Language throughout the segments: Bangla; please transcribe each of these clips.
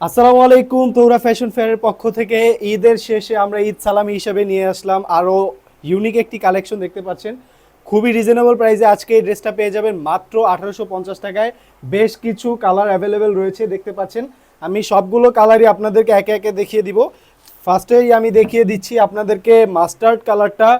আসসালামু আলাইকুম তৌরা ফ্যাশন ফেয়ারের পক্ষ থেকে। ঈদের শেষে আমরা ঈদ সালামি হিসাবে নিয়ে আসলাম। আরও ইউনিক একটি কালেকশন দেখতে পাচ্ছেন। খুবই রিজনেবল প্রাইসে আজকে এই ড্রেসটা পেয়ে যাবেন মাত্র আঠারোশো পঞ্চাশ টাকায়। বেশ কিছু কালার অ্যাভেলেবেল রয়েছে দেখতে পাচ্ছেন। আমি সবগুলো কালারই আপনাদেরকে একে একে দেখিয়ে দিব। ফার্স্টেই আমি দেখিয়ে দিচ্ছি আপনাদেরকে মাস্টার্ড কালারটা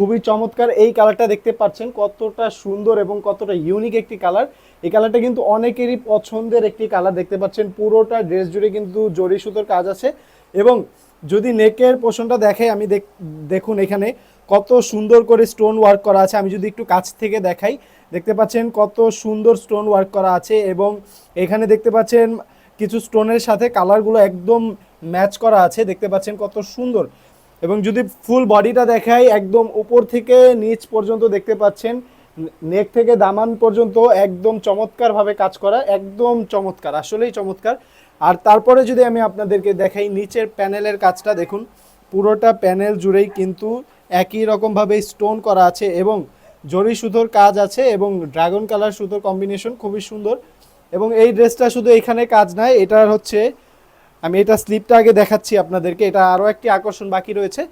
খুবই চমৎকার। এই কালারটা দেখতে পাচ্ছেন কতটা সুন্দর এবং কতটা ইউনিক একটি কালার। এই কালারটা কিন্তু অনেকেরই পছন্দের একটি কালার দেখতে পাচ্ছেন। পুরোটা ড্রেস জুড়ে কিন্তু জরি সুতোর কাজ আছে এবং যদি নেকের পোষণটা দেখে, আমি দেখ- দেখুন এখানে কত সুন্দর করে স্টোন ওয়ার্ক করা আছে। আমি যদি একটু কাছ থেকে দেখাই, দেখতে পাচ্ছেন কত সুন্দর স্টোন ওয়ার্ক করা আছে এবং এখানে দেখতে পাচ্ছেন কিছু স্টোনের সাথে কালারগুলো একদম ম্যাচ করা আছে। দেখতে পাচ্ছেন কত সুন্দর। এবং যদি ফুল বডিটা দেখাই, একদম উপর থেকে নিচ পর্যন্ত দেখতে পাচ্ছেন নেক থেকে দামান পর্যন্ত একদম চমৎকারভাবে কাজ করা, একদম চমৎকার, আসলেই চমৎকার। আর তারপরে যদি আমি আপনাদেরকে দেখাই, নিচের প্যানেলের কাজটা দেখুন, পুরোটা প্যানেল জুড়েই কিন্তু একই রকমভাবে স্টোন করা আছে এবং জরি সুতোর কাজ আছে এবং ড্রাগন কালার সুতোর কম্বিনেশন খুবই সুন্দর। এবং এই ড্রেসটা শুধু এখানে কাজ নাই, এটার হচ্ছে আমি এটা স্লিপটা আগে দেখাচ্ছি আপনাদেরকে, এটা আরও একটি আকর্ষণ বাকি রয়েছে।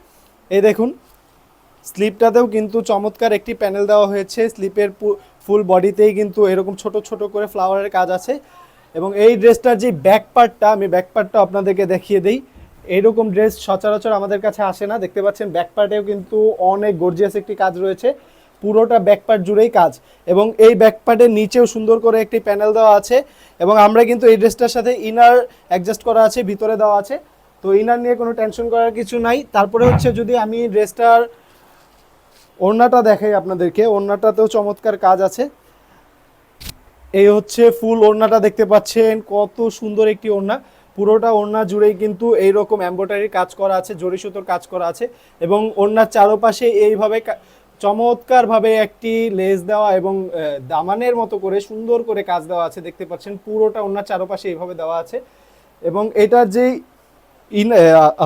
এই দেখুন, স্লিপটাতেও কিন্তু চমৎকার একটি প্যানেল দেওয়া হয়েছে, স্লিপের ফুল বডিতেই কিন্তু এরকম ছোট ছোট করে ফ্লাওয়ারের কাজ আছে। এবং এই ড্রেসটার যে ব্যাক পার্টটা, আমি ব্যাক পার্টটা আপনাদেরকে দেখিয়ে দিই। এইরকম ড্রেস সচরাচর আমাদের কাছে আসে না, দেখতে পাচ্ছেন ব্যাক পার্টেও কিন্তু অনেক গর্জিয়াস একটি কাজ রয়েছে। পুরোটা ব্যাকপার্ট জুড়েই কাজ। এবং এই ব্যাকপার্টের নিচেও সুন্দর করে একটি প্যানেল দেওয়া আছে। এবং আমরা কিন্তু এই ড্রেসটার সাথে ইনার অ্যাডজাস্ট করা আছে, ভিতরে দেওয়া আছে। তো ইনার নিয়ে কোনো টেনশন করার কিছু নাই। তারপরে হচ্ছে যদি আমি ড্রেসটার ওড়নাটা দেখাই আপনাদেরকে, ওড়নাটাতেও চমৎকার কাজ আছে। এই হচ্ছে ফুল ওড়নাটা দেখতে পাচ্ছেন, কত সুন্দর একটি ওড়না। পুরোটা ওড়না জুড়েই কিন্তু এইরকম এম্ব্রয়ডারি কাজ করা আছে জরি সুতোর কাজ করা আছে। এবং ওড়নার চারপাশে এইভাবে চমৎকারভাবে একটি লেস দেওয়া এবং দামানের মতো করে সুন্দর করে কাজ দেওয়া আছে। দেখতে পাচ্ছেন পুরোটা ওনার চারপাশে এইভাবে দেওয়া আছে। এবং এটার যেই ইন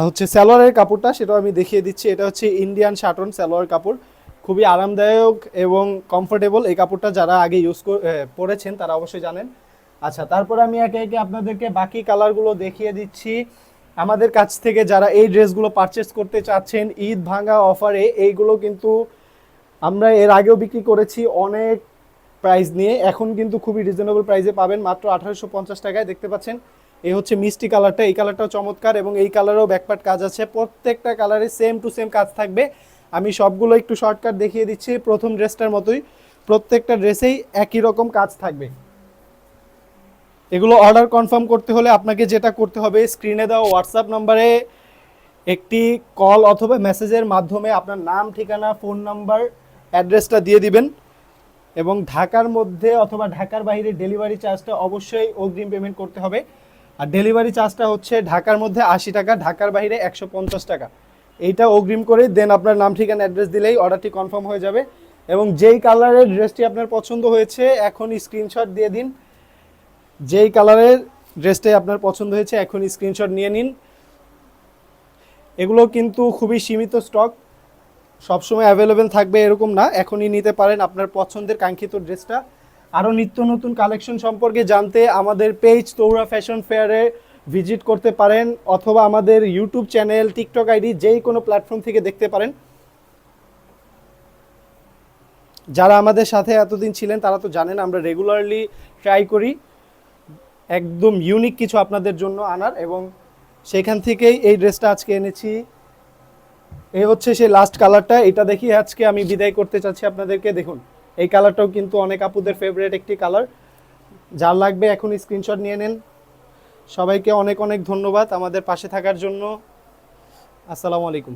হচ্ছে সালোয়ারের কাপড়টা, সেটাও আমি দেখিয়ে দিচ্ছি। এটা হচ্ছে ইন্ডিয়ান শাটন সালোয়ার কাপড়। খুবই আরামদায়ক এবং কমফোর্টেবল এই কাপড়টা যারা আগে ইউজ পরেছেন, তারা অবশ্যই জানেন। আচ্ছা তারপরে আমি একে একে আপনাদেরকে বাকি কালারগুলো দেখিয়ে দিচ্ছি। আমাদের কাছ থেকে যারা এই ড্রেসগুলো পারচেস করতে চাচ্ছেন, ঈদ ভাঙা অফারে এইগুলো কিন্তু আমরা এর আগেও বিক্রি করেছি অনেক প্রাইস নিয়ে। এখন কিন্তু খুবই রিজনেবল প্রাইসে পাবেন মাত্র আঠারোশো পঞ্চাশ টাকায়। দেখতে পাচ্ছেন এই হচ্ছে মিষ্টি কালারটা এই কালারটাও চমৎকার এবং এই কালারেও ব্যাকপার্ট কাজ আছে। প্রত্যেকটা কালারে সেম টু সেম কাজ থাকবে। আমি সবগুলো একটু শর্টকাট দেখিয়ে দিচ্ছি। প্রথম ড্রেসটার মতোই প্রত্যেকটা ড্রেসেই একই রকম কাজ থাকবে। এগুলো অর্ডার কনফার্ম করতে হলে আপনাকে যেটা করতে হবে স্ক্রিনে দেওয়া হোয়াটসঅ্যাপ নাম্বারে একটি কল অথবা মেসেজের মাধ্যমে আপনার নাম, ঠিকানা ফোন নাম্বার অ্যাড্রেসটা দিয়ে দিবেন এবং ঢাকার মধ্যে অথবা ঢাকার বাইরে ডেলিভারি চার্জটা অবশ্যই অগ্রিম পেমেন্ট করতে হবে। আর ডেলিভারি চার্জটা হচ্ছে ঢাকার মধ্যে আশি টাকা, ঢাকার বাইরে একশো পঞ্চাশ টাকা। এইটা অগ্রিম করে দেন আপনার নাম, ঠিকানা, অ্যাড্রেস দিলেই অর্ডারটি কনফার্ম হয়ে যাবে এবং যেই কালারের ড্রেসটি আপনার পছন্দ হয়েছে এখন স্ক্রিনশট দিয়ে দিন। যেই কালারের ড্রেসটাই আপনার পছন্দ হয়েছে এখন স্ক্রিনশট নিয়ে নিন। এগুলো কিন্তু খুবই সীমিত স্টক। সবসময় অ্যাভেলেবেল থাকবে এরকম না। এখনই নিতে পারেন আপনার পছন্দের কাঙ্ক্ষিত ড্রেসটা। আরও নিত্য নতুন কালেকশন সম্পর্কে জানতে আমাদের পেজ তৌরা ফ্যাশন ফেয়ারে ভিজিট করতে পারেন, অথবা আমাদের ইউটিউব চ্যানেল টিকটক আইডি যেই কোনো প্ল্যাটফর্ম থেকে দেখতে পারেন। যারা আমাদের সাথে এতদিন ছিলেন, তারা তো জানেন আমরা রেগুলারলি ট্রাই করি। একদম ইউনিক কিছু আপনাদের জন্য আনার এবং সেখান থেকেই এই ড্রেসটা আজকে এনেছি। এই হচ্ছে সেই লাস্ট কালারটা এটা দেখি আজকে আমি বিদায় করতে চাচ্ছি আপনাদেরকে। দেখুন, এই কালারটাও কিন্তু অনেক আপুদের ফেভারিট একটি কালার যার লাগবে এখন স্ক্রিনশট নিয়ে নেন। সবাইকে অনেক অনেক ধন্যবাদ আমাদের পাশে থাকার জন্য। আসসালামু আলাইকুম।